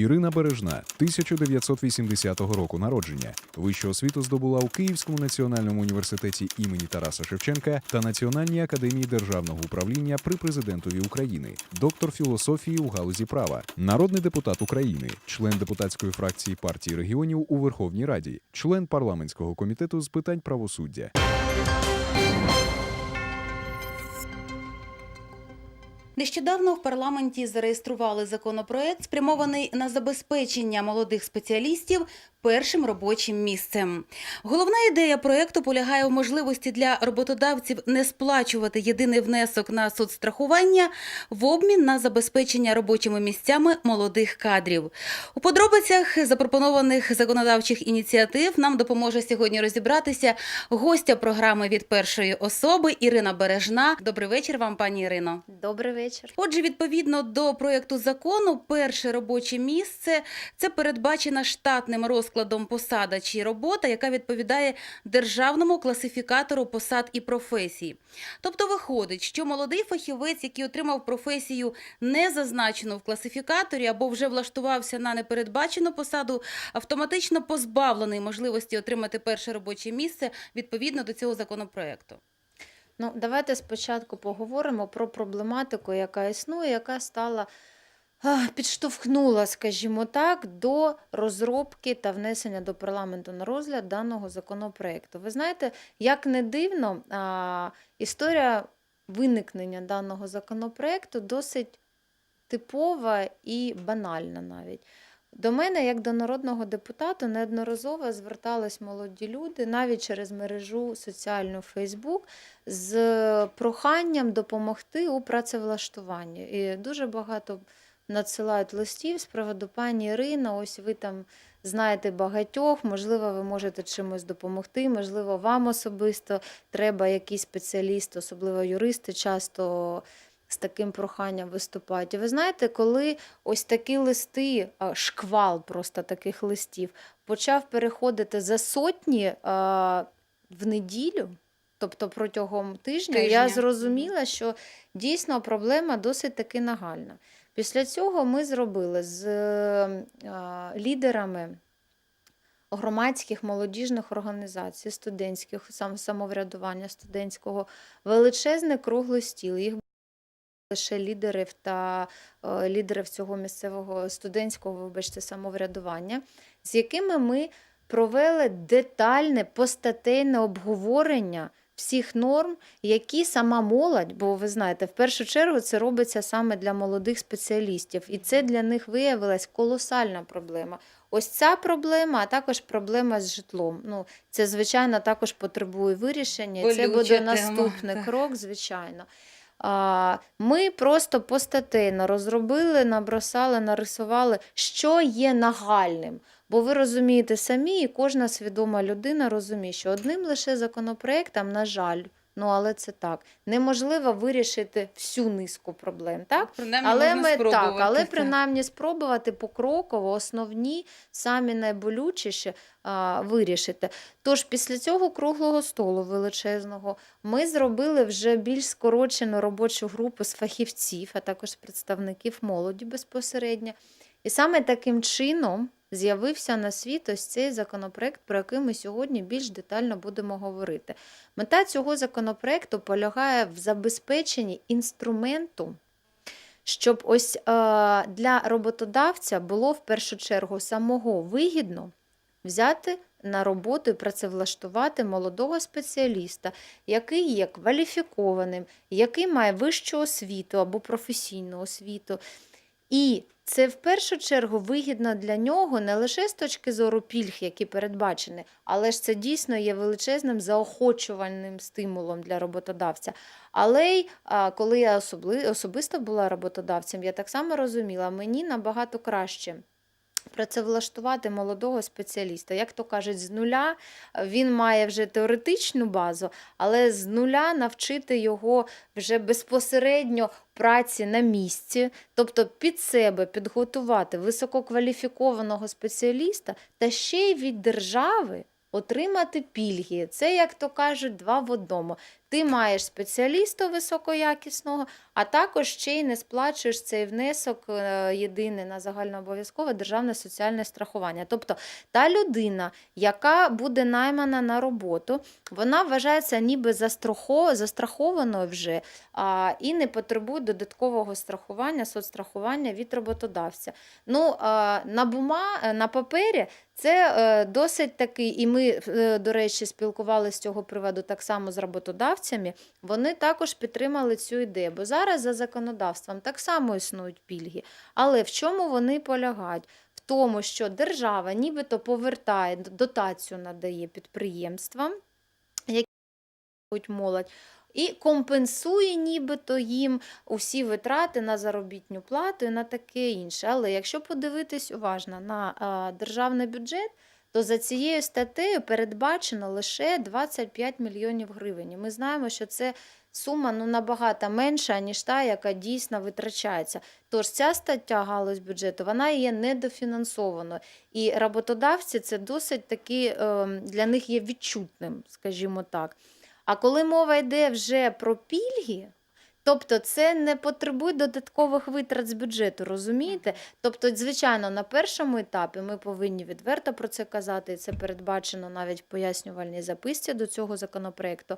Ірина Бережна, 1980 року народження. Вищу освіту здобула у Київському національному університеті імені Тараса Шевченка та Національній академії державного управління при президентові України, доктор філософії у галузі права, народний депутат України, член депутатської фракції партії регіонів у Верховній Раді, член парламентського комітету з питань правосуддя. Нещодавно в парламенті зареєстрували законопроект, спрямований на забезпечення молодих спеціалістів першим робочим місцем. Головна ідея проекту полягає у можливості для роботодавців не сплачувати єдиний внесок на соцстрахування в обмін на забезпечення робочими місцями молодих кадрів. У подробицях запропонованих законодавчих ініціатив нам допоможе сьогодні розібратися гостя програми від першої особи Ірина Бережна. Добрий вечір вам, пані Ірино. Добрий вечір. Отже, відповідно до проекту закону, перше робоче місце це передбачена штатним розкладом посада чи робота, яка відповідає державному класифікатору посад і професій. Тобто виходить, що молодий фахівець, який отримав професію не зазначену в класифікаторі або вже влаштувався на непередбачену посаду, автоматично позбавлений можливості отримати перше робоче місце відповідно до цього законопроекту. Ну, давайте спочатку поговоримо про проблематику, яка існує, яка стала підштовхнула, скажімо так, до розробки та внесення до парламенту на розгляд даного законопроекту. Ви знаєте, як не дивно, історія виникнення даного законопроекту досить типова і банальна навіть. До мене, як до народного депутата, неодноразово звертались молоді люди навіть через мережу соціальну Фейсбук з проханням допомогти у працевлаштуванні. І дуже багато надсилають листів з приводу пані Ірина. Ось ви там знаєте багатьох, можливо, ви можете чимось допомогти, можливо, вам особисто треба якийсь спеціаліст, особливо юристи, часто з таким проханням виступають. І ви знаєте, коли ось такі листи, шквал просто таких листів, почав переходити за сотні а, в неділю, тобто протягом тижня, я зрозуміла, що дійсно проблема досить таки нагальна. Після цього ми зробили з е, лідерами громадських молодіжних організацій, студентських сам, самоврядування студентського величезний круглий стіл. Їх лише лідерів та е, лідерів цього місцевого студентського, вибачте, самоврядування, з якими ми провели детальне постатейне обговорення всіх норм, які сама молодь, бо ви знаєте, в першу чергу це робиться саме для молодих спеціалістів, і це для них виявилась колосальна проблема. Ось ця проблема, а також проблема з житлом. Ну, це, звичайно, також потребує вирішення. і Це буде тема, наступний крок, звичайно. Ми просто постатейно розробили, набросали, нарисували, що є нагальним. Бо ви розумієте самі, і кожна свідома людина розуміє, що одним лише законопроектом, на жаль, ну але це так, неможливо вирішити всю низку проблем. Так? Принаймні, Але ми так, але принаймні спробувати покроково основні, самі найболючіші а, вирішити. Тож після цього круглого столу величезного ми зробили вже більш скорочену робочу групу з фахівців, а також представників молоді безпосередньо. І саме таким чином з'явився на світ ось цей законопроект, про який ми сьогодні більш детально будемо говорити. Мета цього законопроекту полягає в забезпеченні інструменту, щоб ось е, для роботодавця було в першу чергу самого вигідно взяти на роботу і працевлаштувати молодого спеціаліста, який є кваліфікованим, який має вищу освіту або професійну освіту. І це в першу чергу вигідно для нього не лише з точки зору пільг, які передбачені, але ж це дійсно є величезним заохочувальним стимулом для роботодавця. Але й коли я особисто була роботодавцем, я так само розуміла, мені набагато краще. Працевлаштувати молодого спеціаліста, як то кажуть, з нуля він має вже теоретичну базу, але з нуля навчити його вже безпосередньо праці на місці, тобто під себе підготувати висококваліфікованого спеціаліста та ще й від держави отримати пільги. Це, як то кажуть, два в одному. Ти маєш спеціаліста високоякісного, а також ще й не сплачуєш цей внесок е, єдиний на загальнообов'язкове державне соціальне страхування. Тобто та людина, яка буде наймана на роботу, вона вважається ніби застрахованою вже а, і не потребує додаткового страхування, соцстрахування від роботодавця. Ну, на бума, е, на папері це е, досить такий, і ми, до речі, спілкувалися з цього приводу так само з роботодавцями. Вони також підтримали цю ідею, бо зараз за законодавством так само існують пільги. Але в чому вони полягають? В тому, що держава нібито повертає дотацію надає підприємствам, які молодь. І компенсує нібито їм усі витрати на заробітну плату і на таке інше. Але якщо подивитись уважно на державний бюджет, то за цією статтею передбачено лише 25 мільйонів гривень. Ми знаємо, що це сума ну, набагато менша, ніж та, яка дійсно витрачається. Тож ця стаття галузь бюджету вона є недофінансованою. І роботодавці це досить таки ем, для них є відчутним, скажімо так. А коли мова йде вже про пільги, тобто це не потребує додаткових витрат з бюджету, розумієте? Тобто, звичайно, на першому етапі ми повинні відверто про це казати, і це передбачено навіть в пояснювальній записці до цього законопроекту.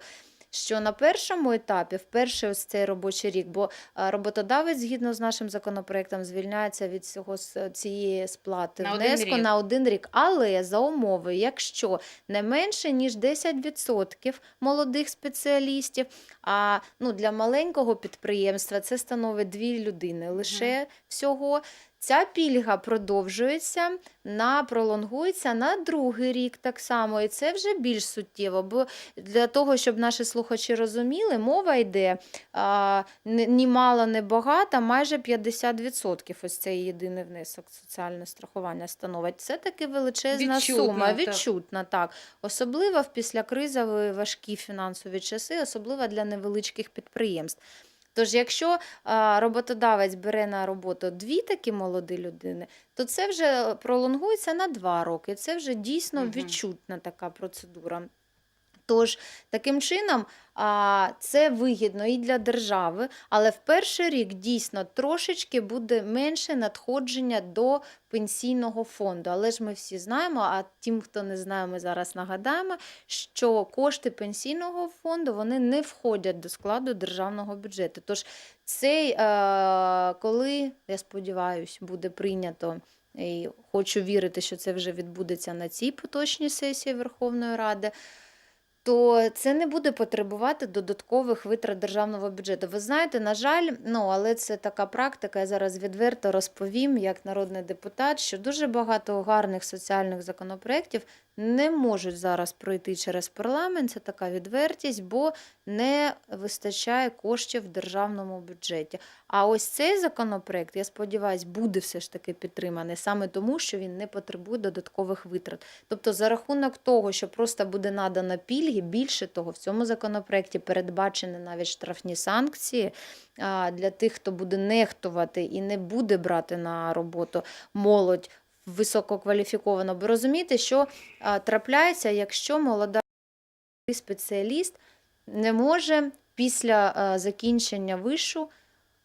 Що на першому етапі, в перший ось цей робочий рік, бо е, роботодавець, згідно з нашим законопроектом, звільняється від цього с- цієї сплати На внеску рік. на один рік, але за умови, якщо не менше ніж 10% молодих спеціалістів. А ну, для маленького підприємства це становить дві людини лише всього. Ця пільга продовжується на пролонгується на другий рік так само, і це вже більш суттєво. Бо для того, щоб наші слухачі розуміли, мова йде а, ні, мало, не багато, майже 50% ось цей єдиний внесок соціальне страхування становить. Це таки величезна Відчутно, сума, так. відчутна, так. Особливо в післякризові важкі фінансові часи, особливо для невеличких підприємств. Тож, якщо роботодавець бере на роботу дві такі молоді людини, то це вже пролонгується на два роки. Це вже дійсно відчутна така процедура. Тож, таким чином, це вигідно і для держави, але в перший рік дійсно трошечки буде менше надходження до пенсійного фонду. Але ж ми всі знаємо, а тим, хто не знає, ми зараз нагадаємо, що кошти пенсійного фонду вони не входять до складу державного бюджету. Тож цей, коли, я сподіваюся, буде прийнято. І хочу вірити, що це вже відбудеться на цій поточній сесії Верховної Ради то це не буде потребувати додаткових витрат державного бюджету. Ви знаєте, на жаль, ну але це така практика. Я зараз відверто розповім, як народний депутат, що дуже багато гарних соціальних законопроєктів не можуть зараз пройти через парламент. Це така відвертість, бо не вистачає коштів в державному бюджеті. А ось цей законопроект, я сподіваюся, буде все ж таки підтриманий саме тому, що він не потребує додаткових витрат. Тобто, за рахунок того, що просто буде надано пільги, більше того, в цьому законопроекті передбачені навіть штрафні санкції для тих, хто буде нехтувати і не буде брати на роботу молодь висококваліфіковано. Бо розумієте, що трапляється, якщо молода спеціаліст не може після закінчення вишу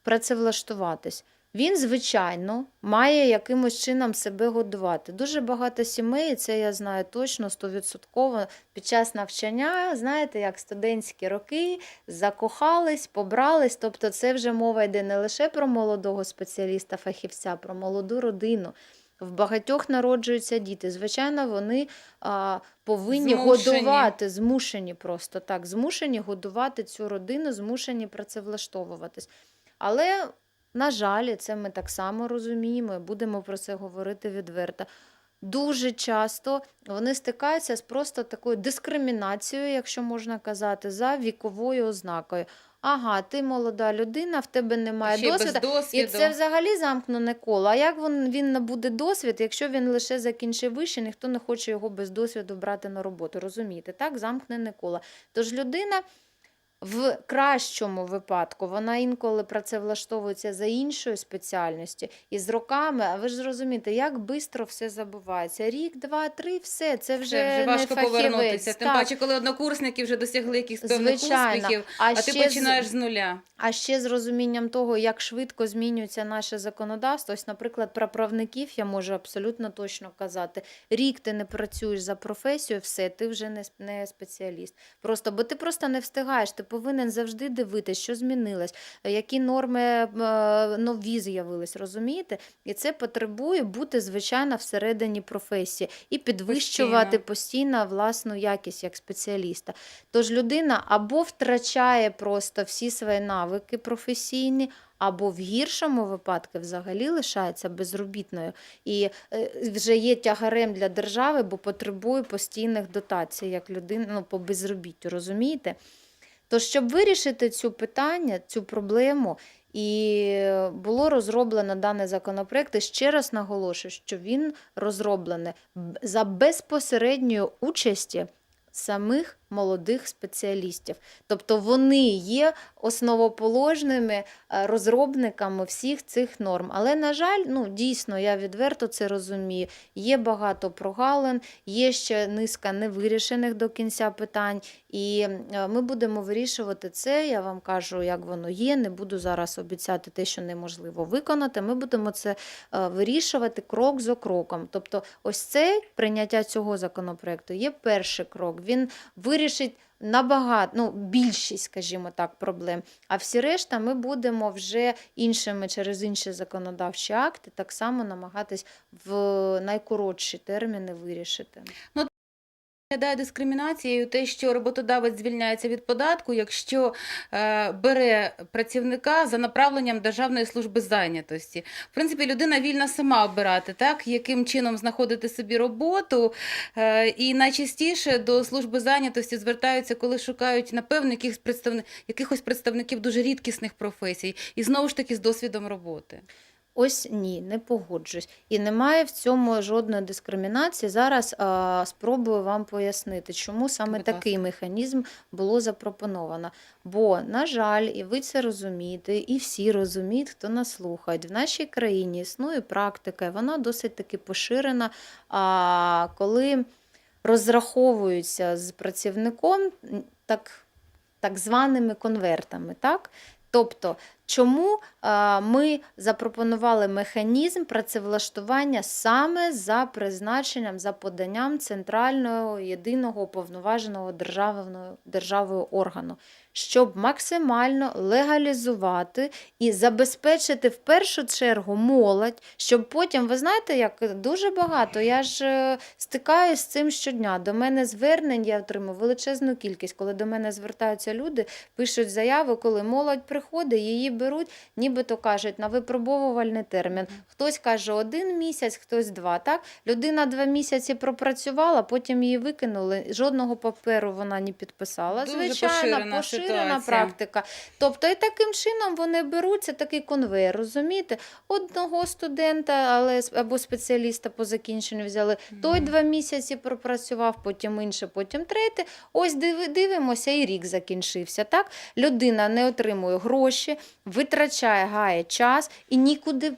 працевлаштуватись. Він, звичайно, має якимось чином себе годувати. Дуже багато сімей, це я знаю точно, стовідсотково під час навчання, знаєте, як студентські роки, закохались, побрались. Тобто, це вже мова йде не лише про молодого спеціаліста, фахівця, про молоду родину. В багатьох народжуються діти. Звичайно, вони а, повинні Змушені. годувати, змушені просто так, змушені годувати цю родину, змушені працевлаштовуватись. Але, на жаль, це ми так само розуміємо, будемо про це говорити відверто. Дуже часто вони стикаються з просто такою дискримінацією, якщо можна казати, за віковою ознакою. Ага, ти молода людина, в тебе немає Ще й досвіду. І це взагалі замкнене коло. А як він, він набуде досвід, якщо він лише закінчив вище, ніхто не хоче його без досвіду брати на роботу. Розумієте? Так, замкнене коло. Тож людина В кращому випадку вона інколи працевлаштовується за іншою спеціальністю, і з роками, а ви ж зрозумієте, як швидко все забувається. Рік, два, три, все, це вже, Це вже важко фахівець. повернутися. Тим Так. паче, коли однокурсники вже досягли якихось певних Звичайно. успіхів, А а, ти ще з- починаєш з нуля. А ще з розумінням того, як швидко змінюється наше законодавство. Ось, наприклад, про правників я можу абсолютно точно казати. Рік ти не працюєш за професією, все, ти вже не, не спеціаліст. Просто, бо ти просто не встигаєш. Ти повинен завжди дивитися, що змінилось, е, які норми е, нові з'явились, розумієте? І це потребує бути, звичайно, всередині професії і підвищувати постійно власну якість як спеціаліста. Тож людина або втрачає просто всі свої навики професійні, або в гіршому випадку взагалі лишається безробітною і е, вже є тягарем для держави, бо потребує постійних дотацій, як людина ну, по безробіттю, розумієте? Тож, щоб вирішити цю питання, цю проблему, і було розроблено даний законопроект, і ще раз наголошую, що він розроблений за безпосередньої участі самих молодих спеціалістів. Тобто вони є основоположними е, розробниками всіх цих норм. Але, на жаль, ну, дійсно, я відверто це розумію. Є багато прогалин, є ще низка невирішених до кінця питань, і е, ми будемо вирішувати це. Я вам кажу, як воно є. Не буду зараз обіцяти те, що неможливо виконати. Ми будемо це е, вирішувати крок за кроком. Тобто, ось це прийняття цього законопроекту є перший крок. Він вирішить набагато ну, більшість, скажімо так, проблем. А всі решта ми будемо вже іншими через інші законодавчі акти так само намагатись в найкоротші терміни вирішити. Виглядає дискримінацією те, що роботодавець звільняється від податку, якщо е, бере працівника за направленням Державної служби зайнятості. В принципі, людина вільна сама обирати, так, яким чином знаходити собі роботу. Е, і найчастіше до служби зайнятості звертаються, коли шукають, напевно, якихось, представни... якихось представників дуже рідкісних професій, і знову ж таки з досвідом роботи. Ось ні, не погоджусь. І немає в цьому жодної дискримінації. Зараз а, спробую вам пояснити, чому саме Будь такий механізм було запропоновано. Бо, на жаль, і ви це розумієте, і всі розуміють, хто нас слухає. В нашій країні існує практика, і вона досить таки поширена. А, коли розраховуються з працівником так, так званими конвертами. Так? Тобто, чому а, ми запропонували механізм працевлаштування саме за призначенням, за поданням центрального єдиного уповноваженого державного, державою органу, щоб максимально легалізувати і забезпечити в першу чергу молодь, щоб потім, ви знаєте, як дуже багато, я ж е, стикаюся з цим щодня. До мене звернень я отримую величезну кількість, коли до мене звертаються люди, пишуть заяви, коли молодь приходить, її беруть, нібито кажуть на випробовувальний термін. Хтось каже один місяць, хтось два. Так? Людина два місяці пропрацювала, потім її викинули. Жодного паперу вона не підписала. Дуже Звичайно, поширена ситуація. практика. Тобто, і таким чином вони беруться такий конвейер, розумієте? Одного студента, але або спеціаліста по закінченню взяли. Той два місяці пропрацював, потім інше, потім третє. Ось диви- дивимося, і рік закінчився. Так? Людина не отримує гроші, витрачає, гає час і нікуди.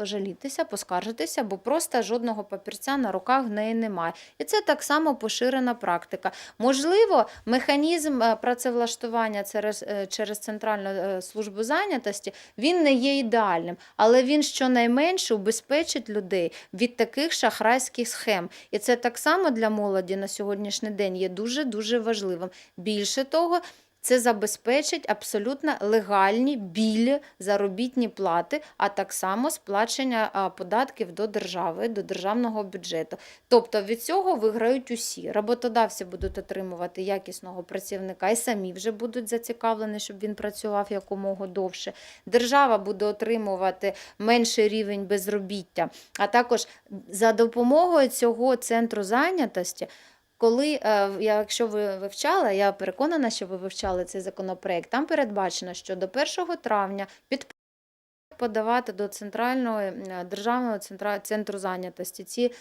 Пожалітися, поскаржитися, бо просто жодного папірця на руках в неї немає. І це так само поширена практика. Можливо, механізм е, працевлаштування через, е, через Центральну е, службу зайнятості він не є ідеальним, але він щонайменше убезпечить людей від таких шахрайських схем. І це так само для молоді на сьогоднішній день є дуже дуже важливим. Більше того. Це забезпечить абсолютно легальні білі заробітні плати, а так само сплачення податків до держави, до державного бюджету. Тобто від цього виграють усі. Роботодавці будуть отримувати якісного працівника і самі вже будуть зацікавлені, щоб він працював якомога довше. Держава буде отримувати менший рівень безробіття, а також за допомогою цього центру зайнятості. Коли, е, якщо ви вивчали, я переконана, що ви вивчали цей законопроект, там передбачено, що до 1 травня під подавати до центрального е, державного центру зайнятості ці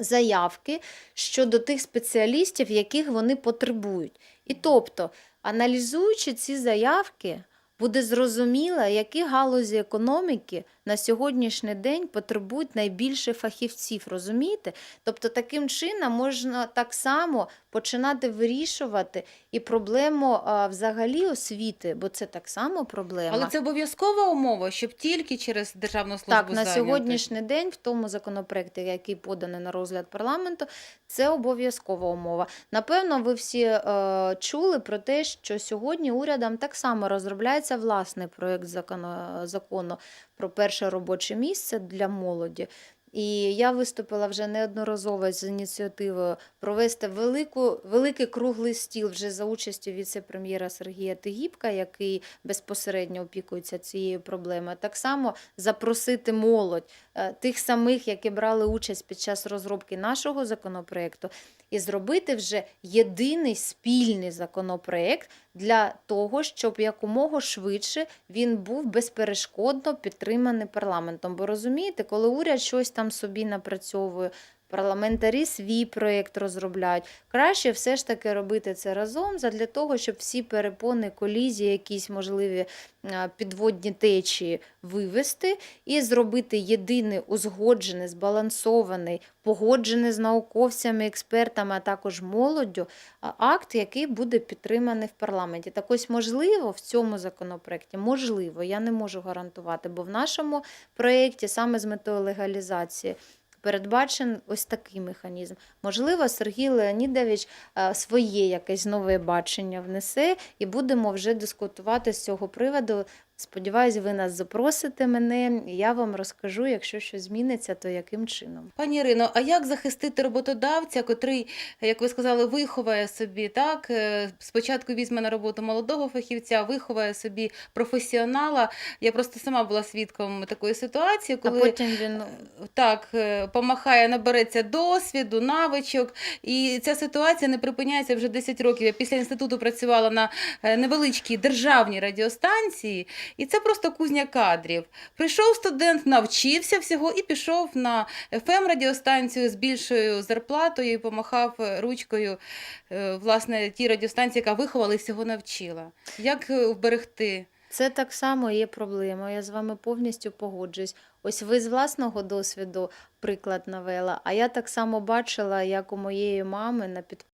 заявки щодо тих спеціалістів, яких вони потребують. І тобто Аналізуючи ці заявки, буде зрозуміло, які галузі економіки на сьогоднішній день потребують найбільше фахівців, розумієте? Тобто таким чином можна так само починати вирішувати і проблему а, взагалі освіти, бо це так само проблема. Але це обов'язкова умова, щоб тільки через державну службу Так, на зайняти? сьогоднішній день в тому законопроекті, який поданий на розгляд парламенту, це обов'язкова умова. Напевно, ви всі е, чули про те, що сьогодні урядом так само розробляється власний проєкт закону, закону про перше робоче місце для молоді. І я виступила вже неодноразово з ініціативою провести велику, великий круглий стіл вже за участю віце-прем'єра Сергія Тигіпка, який безпосередньо опікується цією проблемою. Так само запросити молодь е, тих самих, які брали участь під час розробки нашого законопроекту, і зробити вже єдиний спільний законопроект для того, щоб якомога швидше він був безперешкодно підтриманий парламентом. Бо розумієте, коли уряд щось там собі напрацьовує. Парламентарі свій проєкт розробляють. Краще все ж таки робити це разом для того, щоб всі перепони, колізії, якісь можливі підводні течії вивести і зробити єдиний узгоджений, збалансований, погоджений з науковцями, експертами, а також молоддю акт, який буде підтриманий в парламенті. Так ось можливо в цьому законопроекті, можливо, я не можу гарантувати, бо в нашому проєкті саме з метою легалізації. Передбачен ось такий механізм. Можливо, Сергій Леонідович е, своє якесь нове бачення внесе, і будемо вже дискутувати з цього приводу. Сподіваюсь, ви нас запросите мене, і я вам розкажу, якщо щось зміниться, то яким чином. Пані Ірино, а як захистити роботодавця, котрий, як ви сказали, виховає собі, так? е, Спочатку візьме на роботу молодого фахівця, виховає собі професіонала. Я просто сама була свідком такої ситуації, коли А потім він так е, помахає, набереться досвіду, навичок. І ця ситуація не припиняється вже 10 років. Я після інституту працювала на е, невеличкій державній радіостанції, і це просто кузня кадрів. Прийшов студент, навчився всього і пішов на fm радіостанцію з більшою зарплатою і помахав е, ручкою е, власне тій радіостанції, яка виховала і всього навчила. Як е, вберегти? Це так само є проблема. Я з вами повністю погоджуюсь. Ось ви з власного досвіду приклад навела, а я так само бачила, як у моєї мами на під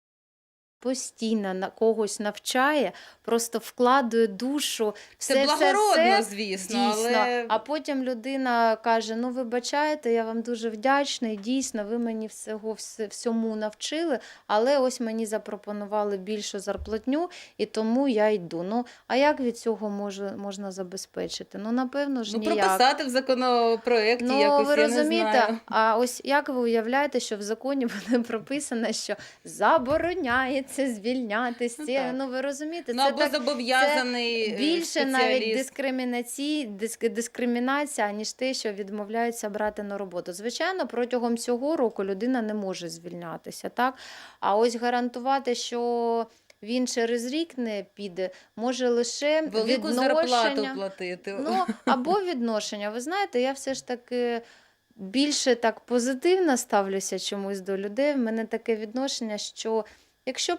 постійно на когось навчає, просто вкладує душу. Це все, благородно, все, звісно, Дійсно. але А потім людина каже: Ну, вибачайте, я вам дуже вдячний. Дійсно, ви мені всього всьому навчили, але ось мені запропонували більшу зарплатню, і тому я йду. Ну, а як від цього може, можна забезпечити? Ну, напевно ж, ну, ніяк. прописати в законопроекті Ну, якось, ви я не розумієте, знаю. а ось як ви уявляєте, що в законі буде прописано, що забороняється звільнятися? Ну. Ну, ви розумієте, Ну, це або так зобов'язаний е, більше навіть дискримінації, диск, дискримінація, ніж те, що відмовляються брати на роботу. Звичайно, протягом цього року людина не може звільнятися, так? А ось гарантувати, що він через рік не піде, може лише Велику відношення. зарплату платити. Ну, або відношення. Ви знаєте, я все ж таки більше так позитивно ставлюся чомусь до людей. В мене таке відношення, що якщо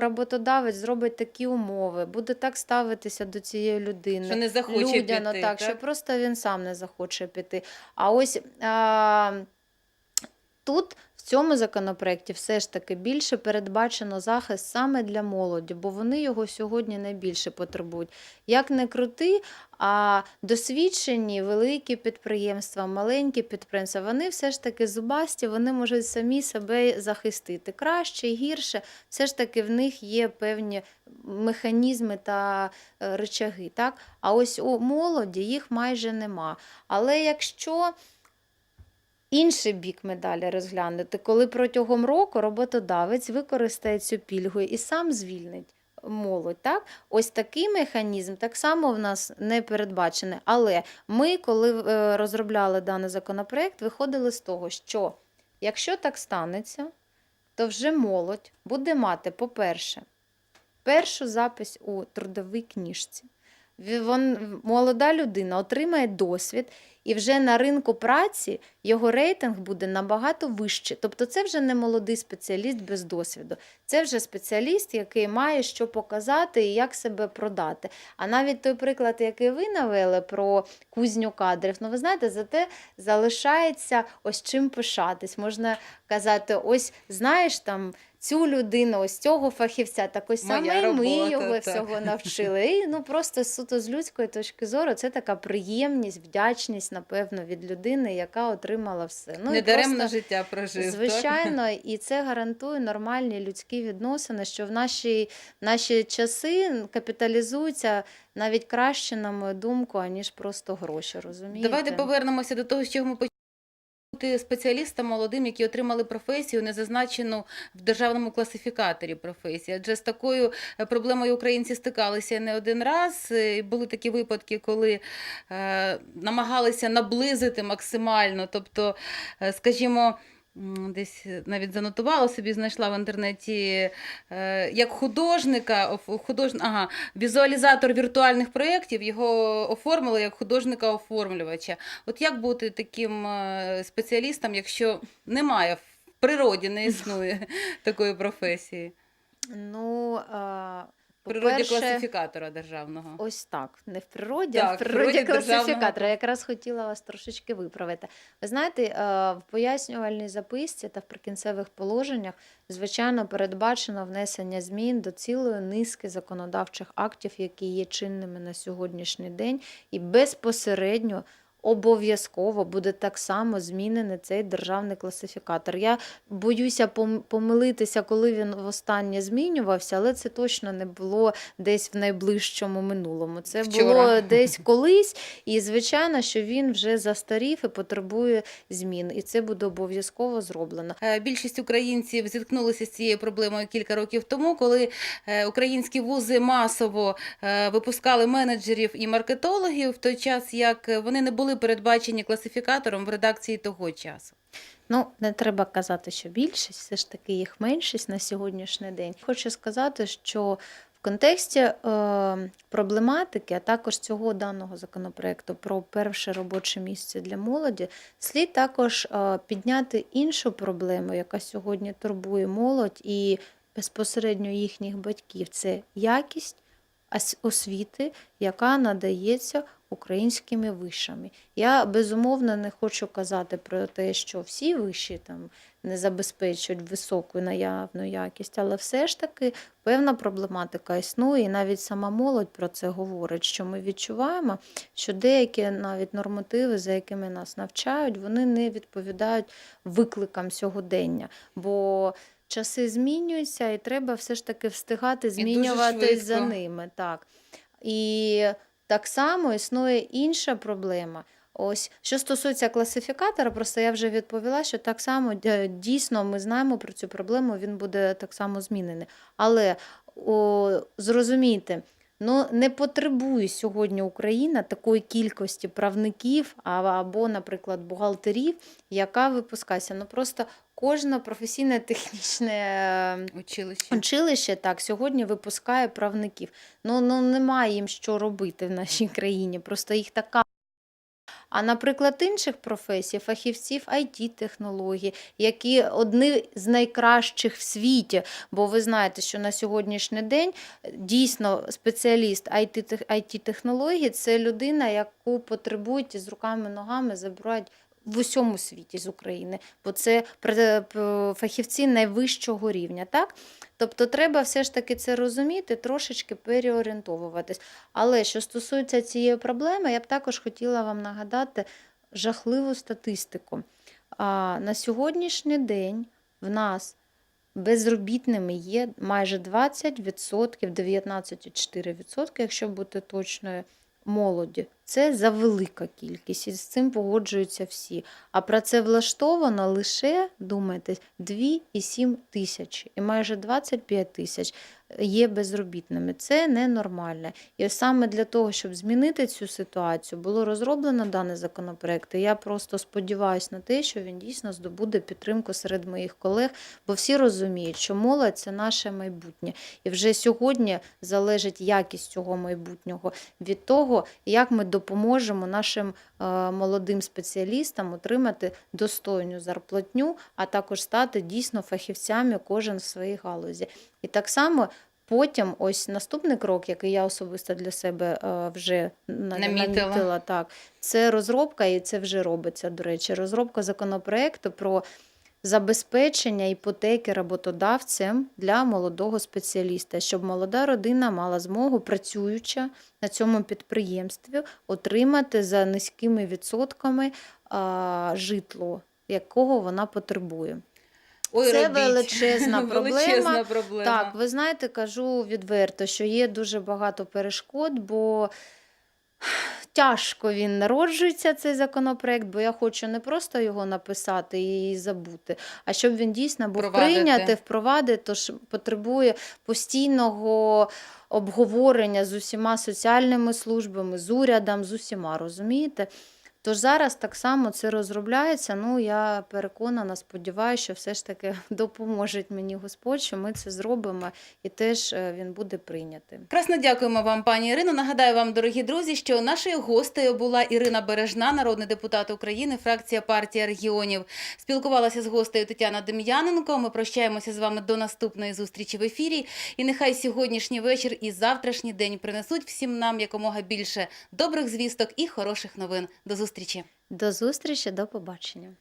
роботодавець зробить такі умови, буде так ставитися до цієї людини. що не захоче людяно, піти, так, що просто він сам не захоче піти. А ось а, тут цьому законопроекті все ж таки більше передбачено захист саме для молоді, бо вони його сьогодні найбільше потребують. Як не крути, а досвідчені великі підприємства, маленькі підприємства, вони все ж таки зубасті, вони можуть самі себе захистити. Краще, гірше, все ж таки в них є певні механізми та е, речаги. Так? А ось у молоді їх майже нема. Але якщо інший бік медалі розглянути, коли протягом року роботодавець використає цю пільгу і сам звільнить молодь. Так? Ось такий механізм так само в нас не передбачений. Але ми, коли е, розробляли даний законопроект, виходили з того, що якщо так станеться, то вже молодь буде мати, по-перше, першу запись у трудовій книжці. Молода людина отримає досвід і вже на ринку праці його рейтинг буде набагато вищий. Тобто це вже не молодий спеціаліст без досвіду. Це вже спеціаліст, який має що показати і як себе продати. А навіть той приклад, який ви навели про кузню кадрів, ну ви знаєте, зате залишається ось чим пишатись. Можна казати, ось знаєш там. Цю людину, ось цього фахівця, так ось Моя саме і ми його так. всього навчили. І ну просто суто з людської точки зору, це така приємність, вдячність, напевно, від людини, яка отримала все. Ну, і Недаремно просто- життя прожив. так? Звичайно, і це гарантує нормальні людські відносини, що в наші, наші часи капіталізуються навіть краще, на мою думку, аніж просто гроші. Розумієте? Давайте повернемося до того, з чого ми почали. Бути спеціалістам молодим, які отримали професію, не зазначену в державному класифікаторі професії. Адже з такою е, проблемою українці стикалися не один раз. Е, Були такі випадки, коли е, намагалися наблизити максимально. Тобто, скажімо, десь навіть занотувала собі, знайшла в інтернеті е, як художника, худож... ага, візуалізатор віртуальних проєктів, його оформили як художника-оформлювача. От як бути таким е, спеціалістом, якщо немає в природі, не існує такої професії? Ну, а, В природі по-перше, класифікатора державного. Ось так, не в природі, Так, а в природі природі державного- класифікатора. Я якраз хотіла вас трошечки виправити. Ви знаєте, е, в пояснювальній записці та в прикінцевих положеннях, звичайно, передбачено внесення змін до цілої низки законодавчих актів, які є чинними на сьогоднішній день, і безпосередньо. Обов'язково буде так само змінений цей державний класифікатор. Я боюся пом- помилитися, коли він востаннє змінювався, але це точно не було десь в найближчому минулому. Це Вчора. було десь колись, і звичайно, що він вже застарів і потребує змін, і це буде обов'язково зроблено. Е, Більшість українців зіткнулися з цією проблемою кілька років тому, коли е, українські вузи масово е, випускали менеджерів і маркетологів, в той час як вони не були передбачені класифікатором в редакції того часу. Ну, не треба казати, що більшість, все ж таки їх меншість на сьогоднішній день. Хочу сказати, що в контексті е, проблематики, а також цього даного законопроекту про перше робоче місце для молоді, слід також е, підняти іншу проблему, яка сьогодні турбує молодь і безпосередньо їхніх батьків. Це якість освіти, яка надається українськими вишами. Я безумовно не хочу казати про те, що всі виші там не забезпечують високу наявну якість, але все ж таки певна проблематика існує, і навіть сама молодь про це говорить, що ми відчуваємо, що деякі навіть нормативи, за якими нас навчають, вони не відповідають викликам сьогодення. Бо Часи змінюються, і треба все ж таки встигати змінюватись за ними. Так. І так само існує інша проблема. Ось що стосується класифікатора, просто я вже відповіла, що так само е, дійсно ми знаємо про цю проблему, він буде так само змінений. Але о, зрозумійте, ну не потребує сьогодні Україна такої кількості правників або, наприклад, бухгалтерів, яка випускається. Ну просто кожне професійне технічне е, Училище. Училище так сьогодні випускає правників. Ну, ну немає їм що робити в нашій країні, просто їх така. А наприклад, інших професій, фахівців it технологій які одні з найкращих в світі. Бо ви знаєте, що на сьогоднішній день е, дійсно спеціаліст it технологій це людина, яку потребують з руками ногами забирають в усьому світі з України, бо це фахівці найвищого рівня. Так? Тобто треба все ж таки це розуміти, трошечки переорієнтовуватись. Але що стосується цієї проблеми, я б також хотіла вам нагадати жахливу статистику. А, на сьогоднішній день в нас безробітними є майже 20%, 19,4%, якщо бути точною, молоді. Це завелика кількість, і з цим погоджуються всі. А працевлаштовано лише, думайте, 2,7 тисячі і майже 25 тисяч. Є безробітними. Це ненормально. І саме для того, щоб змінити цю ситуацію, було розроблено даний законопроект. І я просто сподіваюся на те, що він дійсно здобуде підтримку серед моїх колег, бо всі розуміють, що молодь це наше майбутнє. І вже сьогодні залежить якість цього майбутнього від того, як ми допоможемо нашим е, молодим спеціалістам отримати достойну зарплатню, а також стати дійсно фахівцями кожен в своїй галузі. І так само. Потім, ось наступний крок, який я особисто для себе е, вже Намітила. намітила, так, це розробка, і це вже робиться, до речі, розробка законопроекту про забезпечення іпотеки роботодавцем для молодого спеціаліста, щоб молода родина мала змогу, працююча на цьому підприємстві, отримати за низькими відсотками а, житло, якого вона потребує. Ой, Це робіть. величезна проблема. Величезна проблема. Так, ви знаєте, кажу відверто, що є дуже багато перешкод, бо тяжко він народжується, цей законопроект, бо я хочу не просто його написати і забути, а щоб він дійсно був прийнятий, впровадити, тож потребує постійного обговорення з усіма соціальними службами, з урядом, з усіма, розумієте? Тож зараз так само це розробляється. Ну, я переконана, сподіваюся, що все ж таки допоможе мені Господь, що ми це зробимо і теж е, він буде прийнятим. Красно дякуємо вам, пані Ірино. Нагадаю вам, дорогі друзі, що нашою гостею була Ірина Бережна, народний депутат України, фракція партія регіонів. Спілкувалася з гостею Тетяна Дем'яненко. Ми прощаємося з вами до наступної зустрічі в ефірі. І нехай сьогоднішній вечір і завтрашній день принесуть всім нам якомога більше добрих звісток і хороших новин. До зустрічі. До зустрічі, до побачення.